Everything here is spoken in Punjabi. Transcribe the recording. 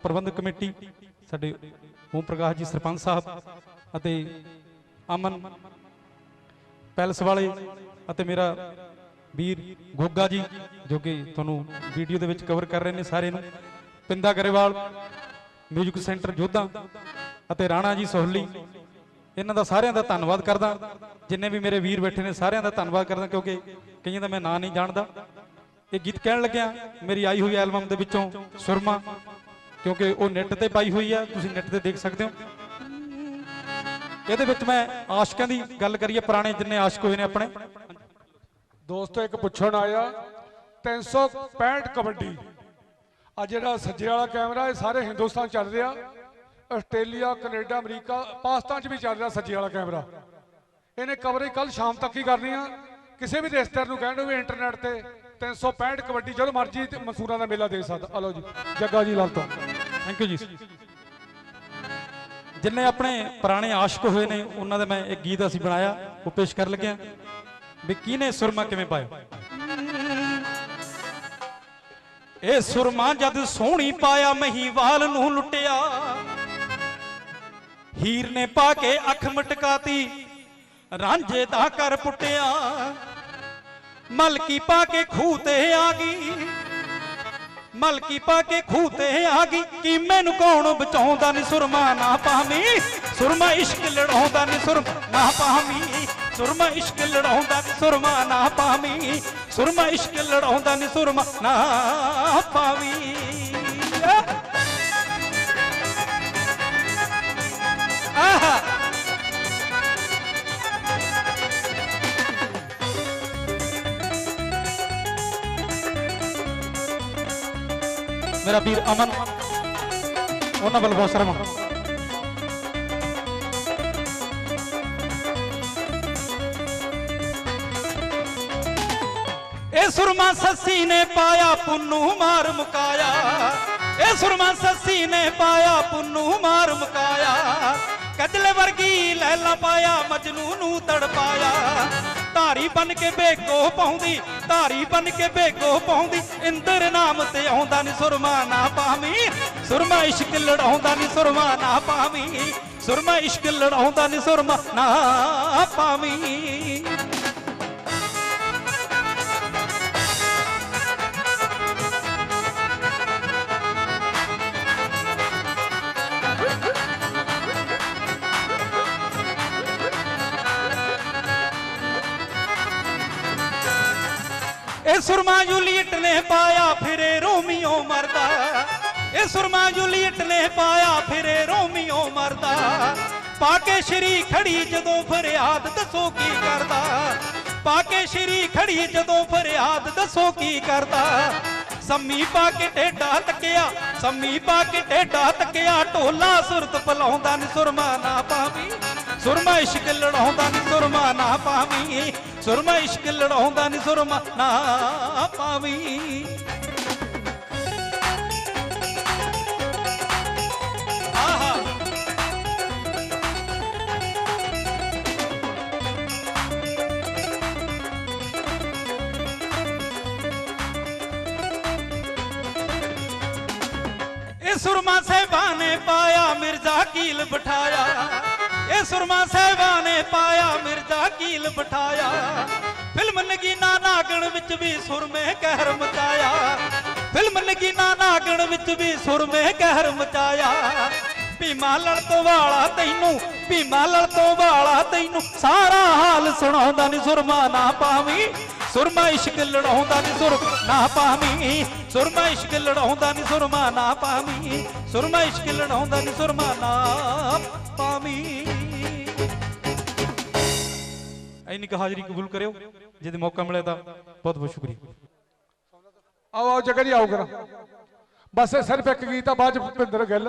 ਪ੍ਰਬੰਧਕ ਕਮੇਟੀ, ਸਾਡੇ ਓਮ ਪ੍ਰਕਾਸ਼ ਜੀ ਸਰਪੰਚ ਸਾਹਿਬ ਅਤੇ ਅਮਨ ਪੈਲਸ ਵਾਲੇ ਅਤੇ ਮੇਰਾ ਵੀਰ ਗੋਗਾ ਜੀ, ਜੋ ਕਿ ਤੁਹਾਨੂੰ ਵੀਡੀਓ ਦੇ ਵਿੱਚ ਕਵਰ ਕਰ ਰਹੇ ਨੇ ਸਾਰੇ ਨੂੰ। ਪਿੰਦਾ ਗਰੇਵਾਲ ਮਿਊਜ਼ਿਕ ਸੈਂਟਰ ਜੋਧਾ ਅਤੇ ਰਾਣਾ ਜੀ ਸੋਹਲੀ, ਇਹਨਾਂ ਦਾ ਸਾਰਿਆਂ ਦਾ ਧੰਨਵਾਦ ਕਰਦਾ। ਜਿੰਨੇ ਵੀ ਮੇਰੇ ਵੀਰ ਬੈਠੇ ਨੇ ਸਾਰਿਆਂ ਦਾ ਧੰਨਵਾਦ ਕਰਦਾ, ਕਿਉਂਕਿ ਕਈਆਂ ਦਾ ਮੈਂ ਨਾਂ ਨਹੀਂ ਜਾਣਦਾ। ਇਹ ਗੀਤ ਕਹਿਣ ਲੱਗਿਆ ਮੇਰੀ ਆਈ ਹੋਈ ਐਲਬਮ ਦੇ ਵਿੱਚੋਂ ਸੁਰਮਾ ਕਿਉਂਕਿ ਉਹ ਨੈਟ ਤੇ ਪਾਈ ਹੋਈ ਆ, ਤੁਸੀਂ ਨੈਟ ਤੇ ਦੇਖ ਸਕਦੇ ਹੋ। ਇਹਦੇ ਵਿੱਚ ਮੈਂ ਆਸ਼ਕਾਂ ਦੀ ਗੱਲ ਕਰੀਏ, ਪੁਰਾਣੇ ਜਿੰਨੇ ਆਸ਼ਕ ਹੋਏ ਨੇ ਆਪਣੇ। ਦੋਸਤੋ, ਇੱਕ ਪੁੱਛਣ ਆਇਆ 365 ਕਬੱਡੀ। ਆ ਜਿਹੜਾ ਸੱਜੇ ਵਾਲਾ ਕੈਮਰਾ, ਇਹ ਸਾਰੇ ਹਿੰਦੁਸਤਾਨ ਚੱਲ ਰਿਹਾ। ਆਸਟ੍ਰੇਲੀਆ, ਕੈਨੇਡਾ, ਅਮਰੀਕਾ, ਪਾਕਿਸਤਾਨ 'ਚ ਵੀ ਚੱਲ ਰਿਹਾ ਸੱਜੇ ਵਾਲਾ ਕੈਮਰਾ। ਇਹਨੇ ਕਵਰੇਜ ਕੱਲ ਸ਼ਾਮ ਤੱਕ ਹੀ ਕਰਨੀ ਆ। ਕਿਸੇ ਵੀ ਰਿਸ਼ਤੇਦਾਰ ਨੂੰ ਕਹਿਣ ਵੀ ਇੰਟਰਨੈਟ ਤੇ 365 ਕਬੱਡੀ, ਜਦੋਂ ਮਰਜ਼ੀ ਮਨਸੂਰਾਂ ਦਾ ਮੇਲਾ ਦੇਖ ਸਕਦਾ। ਆ ਜੀ, ਜੱਗਾ ਜੀ ਲਾਲ ਤੋਂ। ਥੈਂਕ ਯੂ ਜੀ ਜਿੰਨੇ ਆਪਣੇ ਪੁਰਾਣੇ ਆਸ਼ਕ ਹੋਏ ਨੇ, ਉਹਨਾਂ ਦਾ ਮੈਂ ਇੱਕ ਗੀਤ ਅਸੀਂ ਬਣਾਇਆ, ਉਹ ਪੇਸ਼ ਕਰਨ ਲੱਗਿਆ ਵੀ ਕਿਹਨੇ ਸੁਰਮਾ ਕਿਵੇਂ ਪਾਇਆ? ਇਹ ਸੁਰਮਾ ਜਦ ਸੋਹਣੀ ਪਾਇਆ, ਮਹੀਵਾਲ ਨੂੰ ਲੁੱਟਿਆ। ਹੀਰ ਨੇ ਪਾ ਕੇ ਅੱਖ ਮਟਕਾਤੀ, ਰਾਂਝੇ ਦਾ ਕਰ ਪੁੱਟਿਆ। ਮਲਕੀ ਪਾ ਕੇ ਖੂਹ ਤੇ ਆ ਗਈ। ਮਲਕੀ ਪਾ ਕੇ ਖੂਹ ਤੇ ਆ ਗਈ। ਕਿ ਮੈਨੂੰ ਕੌਣ ਬਚਾਉਂਦਾ ਨੀ ਸੁਰਮਾ ਨਾ ਪਾਵੀ ਸੁਰਮਾ ਇਸ਼ਕ ਲੜਾਉਂਦਾ ਨੀ ਸੁਰਮਾ ਨਾ ਪਾਵੀ ਸੁਰਮਾ ਇਸ਼ਕ ਲੜਾਉਂਦਾ ਨੀ ਸੁਰਮਾ ਨਾ ਪਾਵੀ ਸੁਰਮਾ ਇਸ਼ਕ ਲੜਾਉਂਦਾ ਨੀ ਸੁਰਮਾ ਨਾ ਪਾਵੀ ਮੇਰਾ ਵੀਰ ਅਮਨ, ਉਹਨਾਂ ਵੱਲ ਬਹੁਤ ਸ਼ਰਮ ਇਹ ਸੁਰਮਾ ਸੱਸੀ ਨੇ ਪਾਇਆ, ਪੁੰਨੂ ਮਾਰ ਮੁਕਾਇਆ। ਇਹ ਸੁਰਮਾ ਸੱਸੀ ਨੇ ਪਾਇਆ, ਪੁੰਨੂ ਮਾਰ ਮੁਕਾਇਆ। ਕਜਲੇ ਵਰਗੀ ਲੈਲਾ ਪਾਇਆ, ਮਜਨੂ ਨੂੰ ਤੜਪਾਇਆ। ਧਾਰੀ ਬਨ ਕੇ ਬੇਗੋ ਪਾਉਂਦੀ, ਧਾਰੀ ਬਨ ਕੇ ਬੇਗੋ ਪਾਉਂਦੀ, ਇੰਦਰ ਨਾਮ ਤੇ ਆਉਂਦਾ ਨੀ ਸੁਰਮਾ ਨਾ ਪਾਵੀ। ਸੁਰਮਾ ਇਸ਼ਕ ਲੜਾਉਂਦਾ ਨੀ ਸੁਰਮਾ ਨਾ ਪਾਵੀ। ਸੁਰਮਾ ਇਸ਼ਕ ਲੜਾਉਂਦਾ ਨੀ ਸੁਰਮਾ ਨਾ ਪਾਵੀ। ਇਹ ਸੁਰਮਾ ਜੂਲੀਅਟ ਨੇ ਪਾਇਆ, ਫਿਰੇ ਰੋਮੀਓ ਮਰਦਾ। ਇਹ ਸੁਰਮਾ ਜੂਲੀਅਟ ਨੇ ਪਾਇਆ, ਫਿਰੇ ਰੋਮੀਓ ਮਰਦਾ। ਪਾ ਕੇ ਸ਼ਰੀ ਖੜੀ ਜਦੋਂ ਫਰਿਆਦ ਦੱਸੋ ਕੀ ਕਰਦਾ? ਪਾ ਕੇ ਸ਼ਰੀ ਖੜੀ ਜਦੋਂ ਫਰਿਆਦ ਦੱਸੋ ਕੀ ਕਰਦਾ? ਸੰਮੀ ਪਾ ਕੇ ਟੇਡਾ ਤੱਕਿਆ, ਸੰਮੀ ਪਾ ਕੇ ਟੇਡਾ ਤੱਕਿਆ, ਢੋਲਾ ਸੁਰਤ ਪਲਾਉਂਦਾ ਨੀ ਸੁਰਮਾ ਨਾ ਪਾਵੀ। ਸੁਰਮਾ ਇਸ਼ਕ ਲੜਾਉਂਦਾ ਨੀ ਸੁਰਮਾ ਨਾ ਪਾਵੀ। ਸੁਰਮਾ ਇਸ਼ਕ ਲੜਾਉਂਦਾ ਨੀ ਸੁਰਮਾ ਨਾ ਪਾਵੀ। ਇਹ ਸੁਰਮਾ ਸਾਹਿਬਾਂ ਨੇ ਪਾਇਆ ਮਿਰਜ਼ਾ ਕੀਲ ਬਿਠਾਇਆ। ਇਹ ਸੁਰਮਾ ਸਾਹਿਬਾਂ ਨੇ ਪਾਇਆ ਮਿਰਜ਼ਾ ਕੀਲ ਬਿਠਾਇਆ। ਫਿਲਮ ਨਗੀਨਾ ਨਾਗਣ ਵਿੱਚ ਵੀ ਸੁਰਮੇ ਕਹਿਰ ਮਚਾਇਆ। ਫਿਲਮ ਨਗੀਨਾ ਨਾਗਣ ਵਿੱਚ ਵੀ ਸੁਰਮੇ ਕਹਿਰ ਮਚਾਇਆ। ਭੀਮਾ ਲੜ ਤੋਂ ਵਾਲਾ ਤੈਨੂੰ, ਭੀਮਾ ਲੜ ਤੋਂ ਵਾਲਾ ਤੈਨੂੰ। ਸਾਰਾ ਹਾਲ ਸੁਣਾਉਂਦਾ ਨੀ ਸੁਰਮਾ, ਨਾ ਪਾਵੀ ਸੁਰਮਾ ਇਸ਼ਕ ਲੜਾਉਂਦਾ ਨੀ ਸੁਰ, ਨਾ ਪਾਵੀ ਸੁਰਮਾ ਇਸ਼ਕ ਲੜਾਉਂਦਾ ਨੀ ਸੁਰਮਾ, ਨਾ ਪਾਵੀ ਸੁਰਮਾ ਇਸ਼ਕ ਲੜਾਉਂਦਾ ਨੀ ਸੁਰਮਾ, ਨਾ ਐਨੀ ਹਾਜ਼ਰੀ ਕਬੂਲ ਕਰਿਓ, ਜਿਹਦੇ ਮੌਕਾ ਮਿਲੇ ਤਾਂ ਬਹੁਤ ਬਹੁਤ ਸ਼ੁਕਰੀਆ। ਆਓ ਆਓ ਜੱਗਾ ਜੀ ਆਓ ਕਰਾਂ ਬਸ ਸਿਰਫ ਇੱਕ ਗੀਤ ਆ, ਬਾਅਦ ਚ ਭੁਪਿੰਦਰ ਗਿੱਲ।